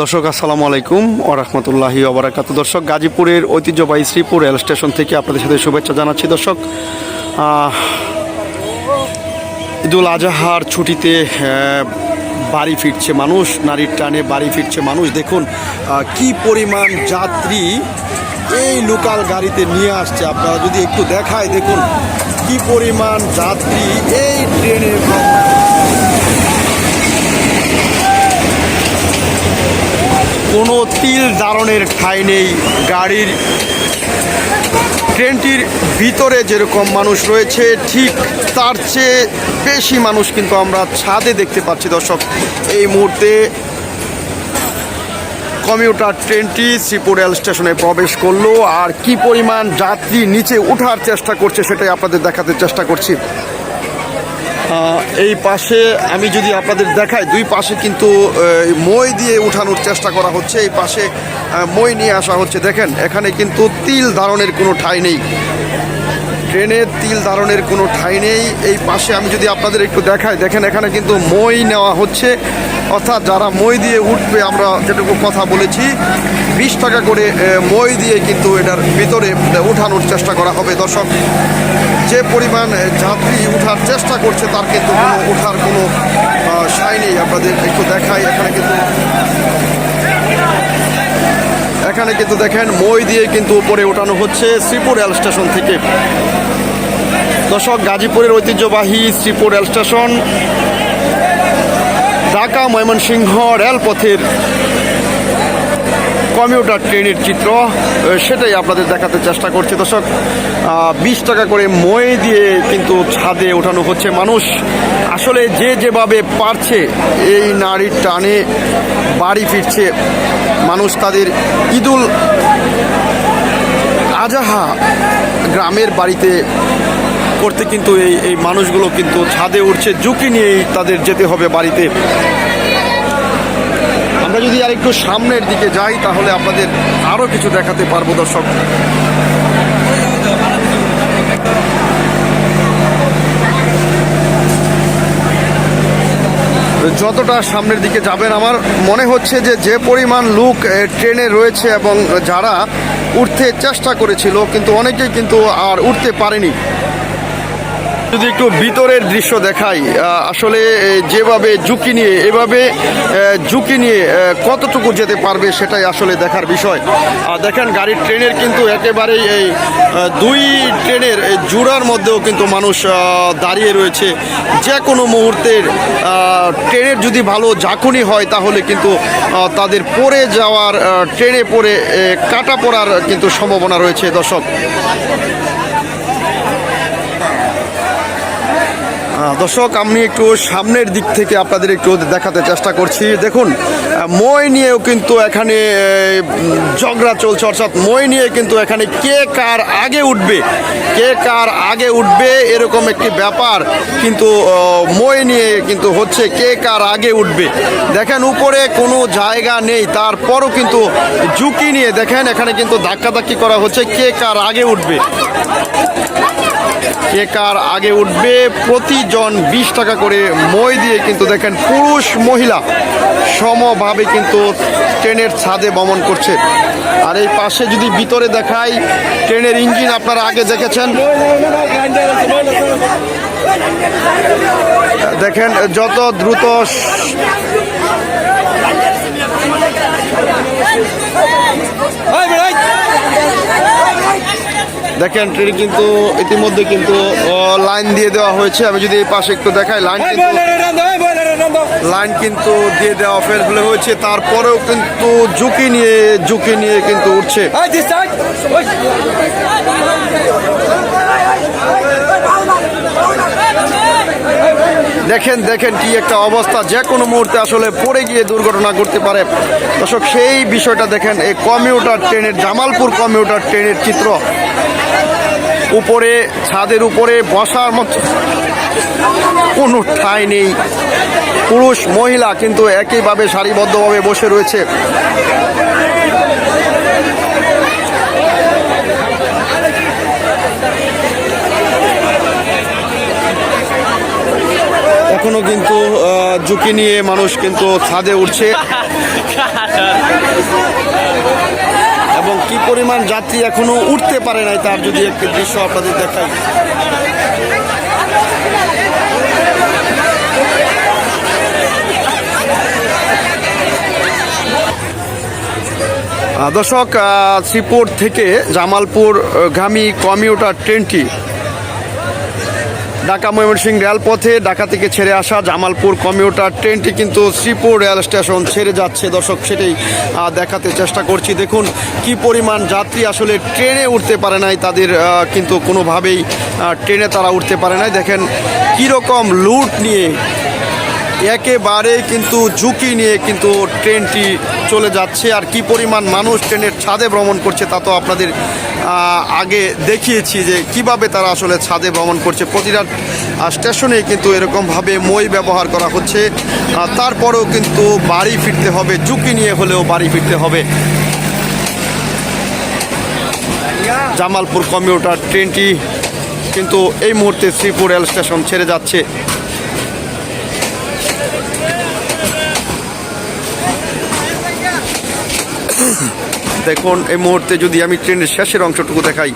দর্শক, আসসালামু আলাইকুম ও রহমতুল্লাহি ওবরাকাত দর্শক, গাজীপুরের ঐতিহ্যবাহী শ্রীপুর রেল স্টেশন থেকে আপনাদের সাথে শুভেচ্ছা জানাচ্ছি। দর্শক ঈদুল আজহার ছুটিতে বাড়ি ফিরছে মানুষ, নারীর টানে বাড়ি ফিরছে মানুষ। দেখুন কি পরিমাণ যাত্রী এই লোকাল গাড়িতে নিয়ে আসছে। আপনারা যদি একটু দেখায়, দেখুন, কি পরিমাণ যাত্রী এই ট্রেনের কোনো তিল দারণের ঠাঁই নেই। গাড়ির ট্রেনটির ভিতরে যেরকম মানুষ রয়েছে, ঠিক তার চেয়ে বেশি মানুষ কিন্তু আমরা ছাদে দেখতে পাচ্ছি। দর্শক, এই মুহূর্তে কমিউটার ট্রেনটি শ্রীপুর রেল স্টেশনে প্রবেশ করল আর কি পরিমাণ যাত্রী নিচে ওঠার চেষ্টা করছে সেটাই আপনাদের দেখাতে চেষ্টা করছি। এই পাশে আমি যদি আপনাদের দেখাই, দুই পাশে কিন্তু মই দিয়ে উঠানোর চেষ্টা করা হচ্ছে। এই পাশে মই নিয়ে আসা হচ্ছে। দেখেন, এখানে কিন্তু তিল ধারণের কোনো ঠাই নেই। ট্রেনের তিল ধারণের কোনো ঠাই নেই। এই পাশে আমি যদি আপনাদের একটু দেখাই, দেখেন, এখানে কিন্তু মই নেওয়া হচ্ছে। অর্থাৎ যারা মই দিয়ে উঠবে, আমরা যেটুকু কথা বলেছি, বিশ টাকা করে মই দিয়ে কিন্তু এটার ভিতরে উঠানোর চেষ্টা করা হবে। দর্শক, যে পরিমাণ যাত্রী উঠার চেষ্টা করছে, তার কিন্তু কোনো ওঠার কোনো সাই নেই। আপনাদের একটু দেখাই, এখানে কিন্তু এখানে কিন্তু দেখেন, মই দিয়ে কিন্তু উপরে ওঠানো হচ্ছে শ্রীপুর রেল স্টেশন থেকে। দর্শক, গাজীপুরের ঐতিহ্যবাহী শ্রীপুর রেল স্টেশন ঢাকা ময়মনসিংহ রেলপথের কমিউটার ট্রেনের চিত্র সেটাই আপনাদের দেখাতে চেষ্টা করছি। দর্শক বিশ টাকা করে মই দিয়ে কিন্তু ছাদে ওঠানো হচ্ছে। মানুষ আসলে যে যেভাবে পারছে, এই নারীর টানে বাড়ি ফিরছে। মানুষ তাদের ঈদুল আজাহা গ্রামের বাড়িতে করতে কিন্তু এই এই মানুষগুলো কিন্তু ছাদে উঠছে, ঝুঁকি নিয়েই তাদের যেতে হবে বাড়িতে। আমরা যদি আর একটু সামনের দিকে যাই, তাহলে আপনাদের আরও কিছু দেখাতে পারব, দর্শক। যতটা সামনের দিকে যাবেন, আমার মনে হচ্ছে যে যে পরিমাণ লোক ট্রেনে রয়েছে এবং যারা উঠতে চেষ্টা করেছিল, কিন্তু অনেকেই কিন্তু আর উঠতে পারেনি। যদি একটু ভিতরের দৃশ্য দেখাই আসলে যেভাবে ঝুঁকি নিয়ে, এভাবে ঝুঁকি নিয়ে কতটুকু যেতে পারবে সেটাই আসলে দেখার বিষয়। আর দেখেন, গাড়ির ট্রেনের কিন্তু একেবারেই এই দুই ট্রেনের জোড়ার মধ্যেও কিন্তু মানুষ দাঁড়িয়ে রয়েছে। যে কোনো মুহূর্তের ট্রেনের যদি ভালো ঝাঁকুনি হয়, তাহলে কিন্তু তাদের পড়ে যাওয়ার ট্রেনে পড়ে কাটা পড়ার কিন্তু সম্ভাবনা রয়েছে, দর্শক। দর্শক, আমি একটু সামনের দিক থেকে আপনাদের একটু দেখাতে চেষ্টা করছি। দেখুন মই নিয়েও কিন্তু এখানে ঝগড়া চলছে। অর্থাৎ মই নিয়ে কিন্তু এখানে কে কার আগে উঠবে? কে কার আগে উঠবে? এরকম একটি ব্যাপার কিন্তু মই নিয়ে কিন্তু হচ্ছে কে কার আগে উঠবে। দেখেন, উপরে কোনো জায়গা নেই। তারপরও কিন্তু ঝুঁকি নিয়ে দেখেন, এখানে কিন্তু ধাক্কাধাক্কি করা হচ্ছে কে কার আগে উঠবে। কে কার আগে উঠবে, প্রতিজন বিশ টাকা করে মই দিয়ে কিন্তু দেখেন পুরুষ মহিলা সমভাবে কিন্তু ট্রেনের ছাদে ভ্রমণ করছে। আর এই পাশে যদি ভিতরে দেখাই, ট্রেনের ইঞ্জিন আপনারা আগে দেখেছেন। দেখেন যত দ্রুত দেখেন ট্রেন কিন্তু ইতিমধ্যে কিন্তু লাইন দিয়ে দেওয়া হয়েছে। আমি যদি এই পাশে একটু দেখাই লাইন কিন্তু লাইন কিন্তু দিয়ে দেওয়া ফেল ফেলে হয়েছে। তারপরেও কিন্তু ঝুঁকি নিয়ে ঝুঁকি নিয়ে কিন্তু উঠছে। দেখেন দেখেন কি একটা অবস্থা। যে কোনো মুহূর্তে আসলে পড়ে গিয়ে দুর্ঘটনা ঘটতে পারে। দর্শক সেই বিষয়টা দেখেন এই কমিউটার ট্রেনের জামালপুর কমিউটার ট্রেনের চিত্র। উপরে, ছাদের উপরে বসার মতো কোনো ঠাঁই নেই। পুরুষ, মহিলা কিন্তু একইভাবে সারিবদ্ধভাবে বসে রয়েছে। এখনও কিন্তু ঝুঁকি নিয়ে মানুষ কিন্তু ছাদে উঠছে। এবং কি পরিমাণ যাত্রী এখনও উঠতে পারে নাই তার যদি একটি দৃশ্য আপনাদের দেখাই। দর্শক শ্রীপুর থেকে জামালপুর গামী কমিউটার ট্রেনটি ঢাকা ময়মনসিংহ রেলপথে ঢাকা থেকে ছেড়ে আসা জামালপুর কমিউটার ট্রেনটি কিন্তু শ্রীপুর রেল স্টেশন ছেড়ে যাচ্ছে। দর্শক, সেটাই দেখাতে চেষ্টা করছি। দেখুন, কি পরিমাণ যাত্রী আসলে ট্রেনে উঠতে পারে নাই, তাদের কিন্তু কোনোভাবেই ট্রেনে তারা উঠতে পারে নাই। দেখেন, কীরকম লুট নিয়ে একেবারে কিন্তু ঝুঁকি নিয়ে কিন্তু ট্রেনটি চলে যাচ্ছে। আর কি পরিমাণ মানুষ ট্রেনের ছাদে ভ্রমণ করছে তা তো আপনাদের আগে দেখিয়েছি যে কীভাবে তারা আসলে ছাদে ভ্রমণ করছে। প্রতিটা স্টেশনে কিন্তু এরকমভাবে মই ব্যবহার করা হচ্ছে। তারপরেও কিন্তু বাড়ি ফিরতে হবে, ঝুঁকি নিয়ে হলেও বাড়ি ফিরতে হবে। জামালপুর কমিউটার ট্রেনটি কিন্তু এই মুহূর্তে শ্রীপুর রেল স্টেশন ছেড়ে যাচ্ছে। দেখুন এই মুহূর্তে যদি আমি ট্রেনের শেষের অংশটুকু দেখাই